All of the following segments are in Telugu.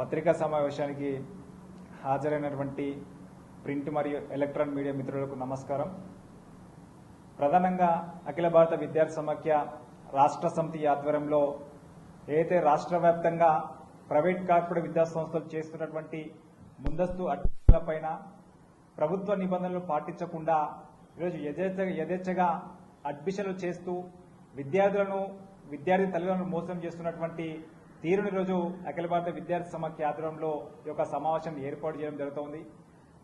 పత్రికా సమావేశానికి హాజరైనటువంటి ప్రింట్ మరియు ఎలక్ట్రానిక్ మీడియా మిత్రులకు నమస్కారం. ప్రధానంగా అఖిల భారత విద్యార్థి సమాఖ్య రాష్ట్ర సమితి ఆధ్వర్యంలో ఏదైతే రాష్ట్ర వ్యాప్తంగా ప్రైవేట్ కార్పొరేట్ విద్యా సంస్థలు చేస్తున్నటువంటి ముందస్తు అడ్మిషన్లపైన ప్రభుత్వ నిబంధనలు పాటించకుండా ఈరోజు యథేచ్ఛ యథేచ్ఛగా అడ్మిషన్లు చేస్తూ విద్యార్థులను విద్యార్థి తల్లిదండ్రులను మోసం చేస్తున్నటువంటి తీరుని రోజు అఖిల భారత విద్యార్థి సమాఖ్య ఆధ్వర్యంలో ఈ యొక్క సమావేశం ఏర్పాటు చేయడం జరుగుతోంది.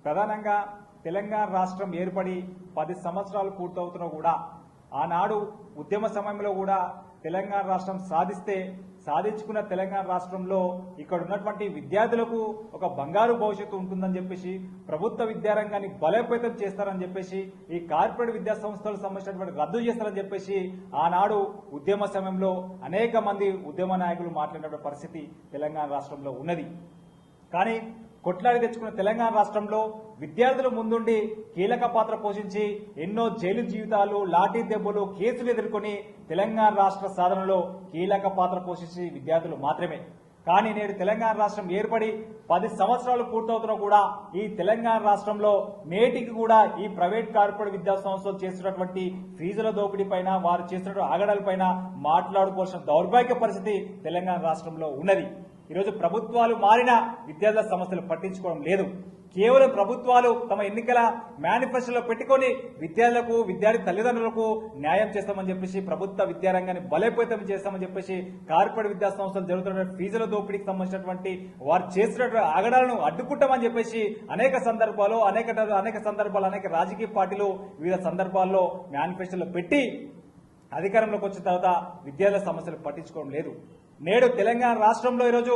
ప్రధానంగా తెలంగాణ రాష్ట్రం ఏర్పడి పది సంవత్సరాలు పూర్తవుతున్నా కూడా ఆనాడు ఉద్యమ సమయంలో కూడా తెలంగాణ రాష్ట్రం సాధిస్తే సాధించుకున్న తెలంగాణ రాష్ట్రంలో ఇక్కడ ఉన్నటువంటి విద్యార్థులకు ఒక బంగారు భవిష్యత్తు ఉంటుందని చెప్పేసి ప్రభుత్వ విద్యారంగాన్ని బలోపేతం చేస్తారని చెప్పేసి ఈ కార్పొరేట్ విద్యా సంస్థలకు సంబంధించినటువంటి రద్దు చేస్తారని చెప్పేసి ఆనాడు ఉద్యమ సమయంలో అనేక మంది ఉద్యమ నాయకులు మాట్లాడినటువంటి పరిస్థితి తెలంగాణ రాష్ట్రంలో ఉన్నది. కానీ కొట్లాడి తెచ్చుకున్న తెలంగాణ రాష్ట్రంలో విద్యార్థుల ముందుండి కీలక పాత్ర పోషించి ఎన్నో జైలు జీవితాలు లాఠీ దెబ్బలు కేసులు ఎదుర్కొని తెలంగాణ రాష్ట్ర సాధనలో కీలక పాత్ర పోషించి విద్యార్థులు మాత్రమే. కానీ నేడు తెలంగాణ రాష్ట్రం ఏర్పడి పది సంవత్సరాలు పూర్తవుతున్నా కూడా ఈ తెలంగాణ రాష్ట్రంలో నేటికి కూడా ఈ ప్రైవేట్ కార్పొరేట్ విద్యా సంస్థలు చేస్తున్నటువంటి ఫీజుల దోపిడీ పైన వారు చేస్తున్న ఆగడాలపైన మాట్లాడుకోవాల్సిన దౌర్భాగ్య పరిస్థితి తెలంగాణ రాష్ట్రంలో ఉన్నది. ఈరోజు ప్రభుత్వాలు మారిన విద్యార్థుల సమస్యలు పట్టించుకోవడం లేదు. కేవలం ప్రభుత్వాలు తమ ఎన్నికల మేనిఫెస్టోలో పెట్టుకొని విద్యార్థులకు విద్యార్థి తల్లిదండ్రులకు న్యాయం చేస్తామని చెప్పేసి ప్రభుత్వ విద్యారంగాన్ని బలోపేతం చేస్తామని చెప్పేసి కార్పొరేట్ విద్యా సంస్థలు జరుగుతున్న ఫీజుల దోపిడీకి సంబంధించినటువంటి వారు చేసినటువంటి ఆగడాలను అడ్డుకుంటామని చెప్పేసి అనేక సందర్భాలు అనేక అనేక సందర్భాలు అనేక రాజకీయ పార్టీలు వివిధ సందర్భాల్లో మేనిఫెస్టోలో పెట్టి అధికారంలోకి వచ్చిన తర్వాత విద్యార్థుల సమస్యలు పట్టించుకోవడం లేదు. నేడు తెలంగాణ రాష్ట్రంలో ఈరోజు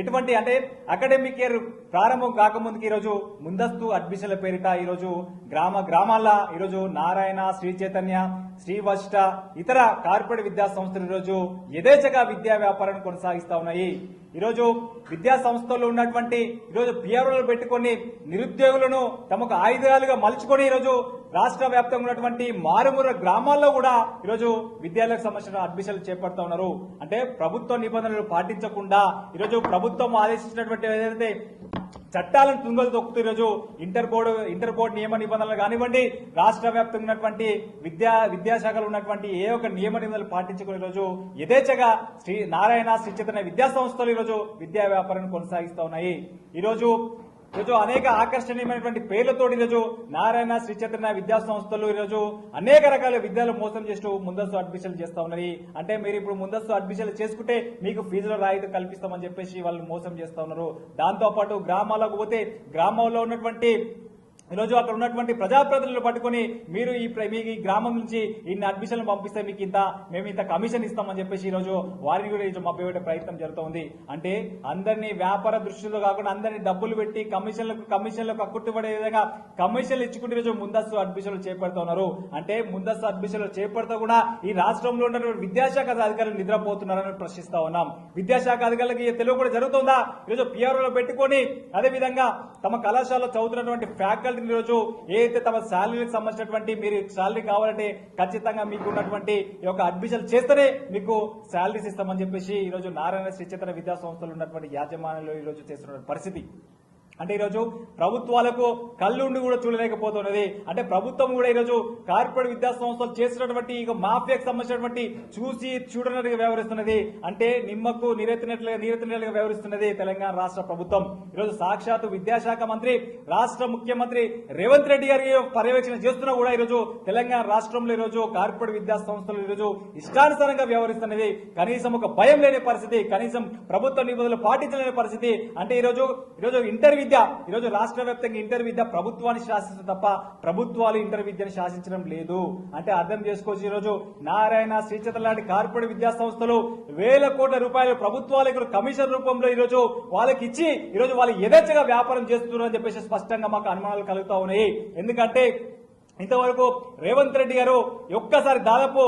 ఎటువంటి అంటే అకాడమిక్ ఇయర్ ప్రారంభం కాకముందుకి ఈరోజు ముందస్తు అడ్మిషన్ల పేరిట ఈరోజు గ్రామ గ్రామాల్లో ఈరోజు నారాయణ శ్రీ చైతన్య శ్రీవష్ట ఇతర కార్పొరేట్ విద్యా సంస్థలు ఈరోజు యథేచ్ఛగా విద్యా వ్యాపారాన్ని కొనసాగిస్తా ఉన్నాయి. ఈరోజు విద్యా సంస్థల్లో ఉన్నటువంటి ఈరోజు పిఆర్ఓలు పెట్టుకొని నిరుద్యోగులను తమకు ఆయుధాలుగా మలుచుకొని ఈరోజు రాష్ట్ర వ్యాప్తంగా ఉన్నటువంటి మారుమూల గ్రామాల్లో కూడా ఈరోజు విద్యాలయాలకు సంబంధించిన అడ్మిషన్లు చేపడతా ఉన్నారు. అంటే ప్రభుత్వ నిబంధనలు పాటించకుండా ఈరోజు ప్రభుత్వం ఆదేశించినటువంటి ఏదైతే చట్టాలను తుంగలు తొక్కుతూ ఈరోజు ఇంటర్ బోర్డు ఇంటర్ బోర్డు నియమ నిబంధనలు కానివ్వండి రాష్ట్ర వ్యాప్తంగా ఉన్నటువంటి విద్యా విద్యాశాఖలో ఉన్నటువంటి ఏ ఒక్క నియమ నిబంధనలు పాటించుకుని ఈరోజు యథేచ్ఛగా శ్రీ నారాయణ శ్రీ చైతన్య విద్యా సంస్థలు ఈరోజు విద్యా వ్యాపారాన్ని కొనసాగిస్తూ ఉన్నాయి. ఈరోజు ఈరోజు అనేక ఆకర్షణీయమైనటువంటి పేర్లతో ఈరోజు నారాయణ శ్రీ చైతన్య విద్యా సంస్థలు ఈరోజు అనేక రకాల విద్యలు మోసం చేస్తూ ముందస్తు అడ్మిషన్లు చేస్తా ఉన్నాయి అంటే మీరు ఇప్పుడు ముందస్తు అడ్మిషన్లు చేసుకుంటే మీకు ఫీజుల రాయితీ కల్పిస్తామని చెప్పేసి వాళ్ళు మోసం చేస్తా ఉన్నారు. దాంతో పాటు గ్రామాలకు పోతే గ్రామంలో ఉన్నటువంటి ఈరోజు అక్కడ ఉన్నటువంటి ప్రజాప్రతినిధులు పట్టుకొని మీరు ఈ ప్ర- మీకు ఈ గ్రామం నుంచి ఇన్ని అడ్మిషన్లు పంపిస్తే మీకు ఇంత మేము ఇంత కమిషన్ ఇస్తామని చెప్పేసి ఈరోజు వారిని కూడా ఈరోజు మభ్యపెట్టే ప్రయత్నం జరుగుతోంది అంటే అందరినీ వ్యాపార దృష్టిలో కాకుండా అందరినీ డబ్బులు పెట్టి కమిషన్లకు కమిషన్లకు అక్కుట్టుపడే విధంగా కమిషన్లు ఇచ్చుకుంటే ఈరోజు ముందస్తు అడ్మిషన్లు చేపడుతున్నారు అంటే ముందస్తు అడ్మిషన్లు చేపడుతూ కూడా ఈ రాష్ట్రంలో ఉన్నటువంటి విద్యాశాఖ అధికారులు నిద్రపోతున్నారని ప్రశ్నిస్తా ఉన్నాం. విద్యాశాఖ అధికారులకి ఈ తెలుగు కూడా జరుగుతుందా? ఈరోజు పిఆర్ఓలో పెట్టుకొని అదే విధంగా తమ కళాశాలలో చదువుతున్నటువంటి ఫ్యాకల్టీని ఈరోజు ఏదైతే తమ శాలరీకి సంబంధించినటువంటి మీరు శాలరీ కావాలంటే ఖచ్చితంగా మీకు ఉన్నటువంటి ఈ యొక్క అడ్మిషన్ చేస్తేనే మీకు శాలరీస్ ఇస్తామని చెప్పేసి ఈరోజు నారాయణ శ్రీచేతన విద్యా సంస్థలు ఉన్నటువంటి యాజమాన్యంలో ఈరోజు చేస్తున్న పరిస్థితి. అంటే ఈరోజు ప్రభుత్వాలకు కళ్ళుండి కూడా చూడలేకపోతున్నది. అంటే ప్రభుత్వం కూడా ఈరోజు కార్పొరేట్ విద్యా సంస్థలు చేసినటువంటి ఇక మాఫియాకు సంబంధించినటువంటి చూసి చూడనట్టుగా వ్యవహరిస్తున్నది. అంటే నిమ్మకు నీరెత్తినట్లుగా నీరెత్తినట్లుగా వ్యవహరిస్తున్నది తెలంగాణ రాష్ట్ర ప్రభుత్వం. ఈరోజు సాక్షాత్తు విద్యాశాఖ మంత్రి రాష్ట్ర ముఖ్యమంత్రి రేవంత్ రెడ్డి గారి పర్యవేక్షణ చేస్తున్నా కూడా ఈరోజు తెలంగాణ రాష్ట్రంలో ఈరోజు కార్పొరేట్ విద్యా సంస్థలు ఈరోజు ఇష్టానుసారంగా వ్యవహరిస్తున్నది. కనీసం ఒక భయం లేని పరిస్థితి కనీసం ప్రభుత్వ నిబంధనలు పాటించలేని పరిస్థితి. అంటే ఈరోజు ఈరోజు ఇంటర్వ్యూ విద్య. ఈరోజు రాష్ట్ర వ్యాప్తంగా ఇంటర్ విద్య ప్రభుత్వాన్ని శాసిస్తుంది తప్ప ప్రభుత్వాలు ఇంటర్ విద్యను శాసించడం లేదు. అంటే అర్థం చేసుకోవచ్చు ఈరోజు నారాయణ శ్రీచంద్ర లాంటి కార్పొరేట్ విద్యా సంస్థలు వేల కోట్ల రూపాయలు ప్రభుత్వాలకు కమిషన్ రూపంలో ఈరోజు వాళ్ళకి ఇచ్చి ఈరోజు వాళ్ళు యథేచ్ఛగా వ్యాపారం చేస్తున్నారని చెప్పేసి స్పష్టంగా మాకు అనుమానాలు కలుగుతా ఉన్నాయి. ఎందుకంటే ఇంతవరకు రేవంత్ రెడ్డి గారు ఒక్కసారి దాదాపు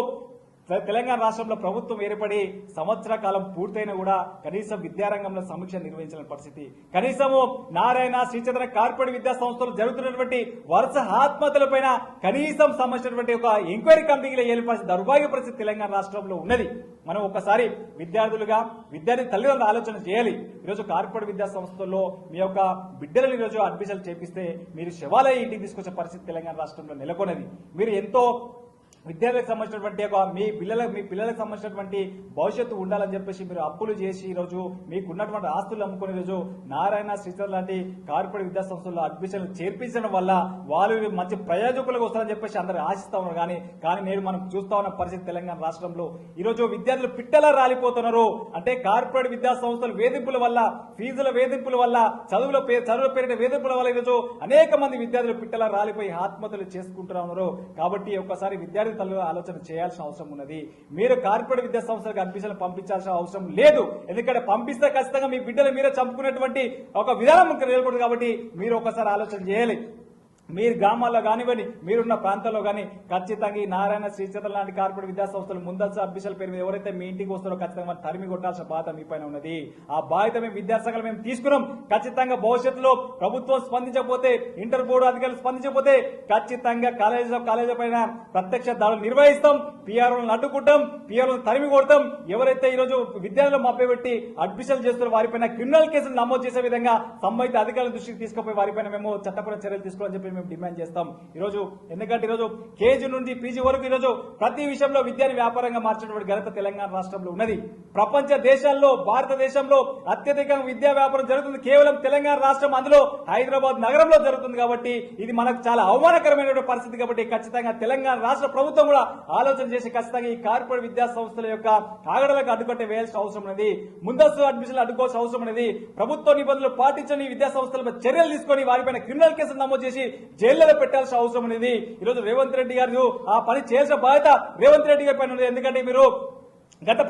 తెలంగాణ రాష్ట్రంలో ప్రభుత్వం ఏర్పడి సంవత్సర కాలం పూర్తయినా కూడా కనీసం విద్యారంగంలో సమీక్ష నిర్వహించిన పరిస్థితి. కనీసము నారాయణ శ్రీచంద్ర కార్పొరేట్ విద్యా సంస్థలు జరుగుతున్నటువంటి వరుస ఆత్మహత్యలపైన కనీసం సంబంధించినటువంటి ఒక ఎంక్వైరీ కమిటీలో ఏర్పరిచిన దౌర్భాగ్య పరిస్థితి తెలంగాణ రాష్ట్రంలో ఉన్నది. మనం ఒకసారి విద్యార్థులుగా విద్యార్థి తల్లిదండ్రులు ఆలోచన చేయాలి. ఈరోజు కార్పొరేట్ విద్యా సంస్థల్లో మీ యొక్క బిడ్డలను ఈరోజు అడ్మిషన్లు చేపిస్తే మీరు శివాలయ ఇంటికి తీసుకొచ్చే పరిస్థితి తెలంగాణ రాష్ట్రంలో నెలకొన్నది. మీరు ఎంతో విద్యార్థులకు సంబంధించినటువంటి ఒక మీ పిల్లల మీ పిల్లలకు సంబంధించినటువంటి భవిష్యత్తు ఉండాలని చెప్పేసి మీరు అప్పులు చేసి ఈరోజు మీకున్నటువంటి మీకు ఉన్నటువంటి ఆస్తులు అమ్ముకునే రోజు నారాయణ శ్రీచర్ లాంటి కార్పొరేట్ విద్యా సంస్థల్లో అడ్మిషన్లు చేర్పించడం వల్ల వాళ్ళు మంచి ప్రయోజకులకు వస్తారని చెప్పేసి అందరూ ఆశిస్తా ఉన్నారు. కానీ కానీ నేను మనం చూస్తా ఉన్న పరిస్థితి తెలంగాణ రాష్ట్రంలో ఈ రోజు విద్యార్థులు పిట్టలా రాలిపోతున్నారు. అంటే కార్పొరేట్ విద్యా సంస్థల వేధింపుల వల్ల ఫీజుల వేధింపుల వల్ల చదువుల చదువుల పేరిట వేధింపుల వల్ల ఈరోజు అనేక మంది విద్యార్థులు పిట్టలా రాలిపోయి ఆత్మహత్యలు చేసుకుంటూ ఉన్నారు. కాబట్టి ఒకసారి విద్యార్థి తల్లి ఆలోచన చేయాల్సిన అవసరం ఉన్నది. మీరు కార్పొరేట్ విద్యా సంస్థలకు అడ్మిషన్ పంపించాల్సిన అవసరం లేదు. ఎందుకంటే పంపిస్తే ఖచ్చితంగా మీ బిడ్డలు మీరే చంపుకునేటువంటి ఒక విధానం ఇక్కడ కాబట్టి మీరు ఒకసారి ఆలోచన చేయాలి. మీరు గ్రామాల్లో కానివ్వండి మీరున్న ప్రాంతాల్లో కానీ ఖచ్చితంగా ఈ నారాయణ శ్రీచంద్ర లాంటి కార్పొరేట్ విద్యా సంస్థలు ముందస్తు అభ్యర్థుల పేరు మీద ఎవరైతే మీ ఇంటికి వస్తారో ఖచ్చితంగా తరిమి కొట్టాల్సిన బాధ్యత మీ పైన ఉన్నది. ఆ బాధ్యత మేము విద్యాసంఘాలు మేము తీసుకున్నాం. ఖచ్చితంగా భవిష్యత్తులో ప్రభుత్వం స్పందించకపోతే ఇంటర్ బోర్డు అధికారులు స్పందించకపోతే ఖచ్చితంగా కాలేజీ కాలేజీ పైన ప్రత్యక్ష దాడులు నిర్వహిస్తాం. పిఆర్ఓలను అడ్డుకుంటాం. పిఆర్ఓలను తరిమి కొడతాం. ఎవరైతే ఈ రోజు విద్యార్థులు మప్పబెట్టి అడ్మిషన్ చేస్తున్న వారిపైన క్రిమినల్ కేసులు నమోదు చేసే విధంగా సంబంధిత అధికారుల దృష్టికి తీసుకుపోయి వారిపైన మేము చట్టపర చర్యలు తీసుకోవాలని చెప్పి మేము డిమాండ్ చేస్తాం. ఈ రోజు ఎందుకంటే ఈ రోజు కేజీ నుండి పీజీ వరకు ఈరోజు ప్రతి విషయంలో విద్యను వ్యాపారంగా మార్చినటువంటి ఘనత తెలంగాణ రాష్ట్రంలో ఉన్నది. ప్రపంచ దేశాల్లో భారతదేశంలో అత్యధికంగా విద్యా వ్యాపారం జరుగుతుంది. కేవలం తెలంగాణ రాష్ట్రం అందులో హైదరాబాద్ నగరంలో జరుగుతుంది కాబట్టి ఇది మనకు చాలా అవమానకరమైనటువంటి పరిస్థితి కాబట్టి ఖచ్చితంగా తెలంగాణ రాష్ట్ర ప్రభుత్వం కూడా ఆలోచన చేసి ఖచ్చితంగా ఈ కార్పొరేట్ విద్యా సంస్థల యొక్క కాగడలకు అడ్డుకట్టే వేయాల్సిన అవసరం ఉన్నది. ముందస్తు అడ్మిషన్లు అడ్డుకోవాల్సిన అవసరం ఉన్నది. ప్రభుత్వ నిబంధనలు పాటించని విద్యా సంస్థలపై చర్యలు తీసుకొని వారిపైన క్రిమినల్ కేసులు నమోదు చేసి జైల్లో పెట్టాల్సిన అవసరం అనేది ఈరోజు రేవంత్ రెడ్డి గారు ఆ పని చేసే బాధ్యత రేవంత్ రెడ్డి గారి పైన ఎందుకంటే మీరు గత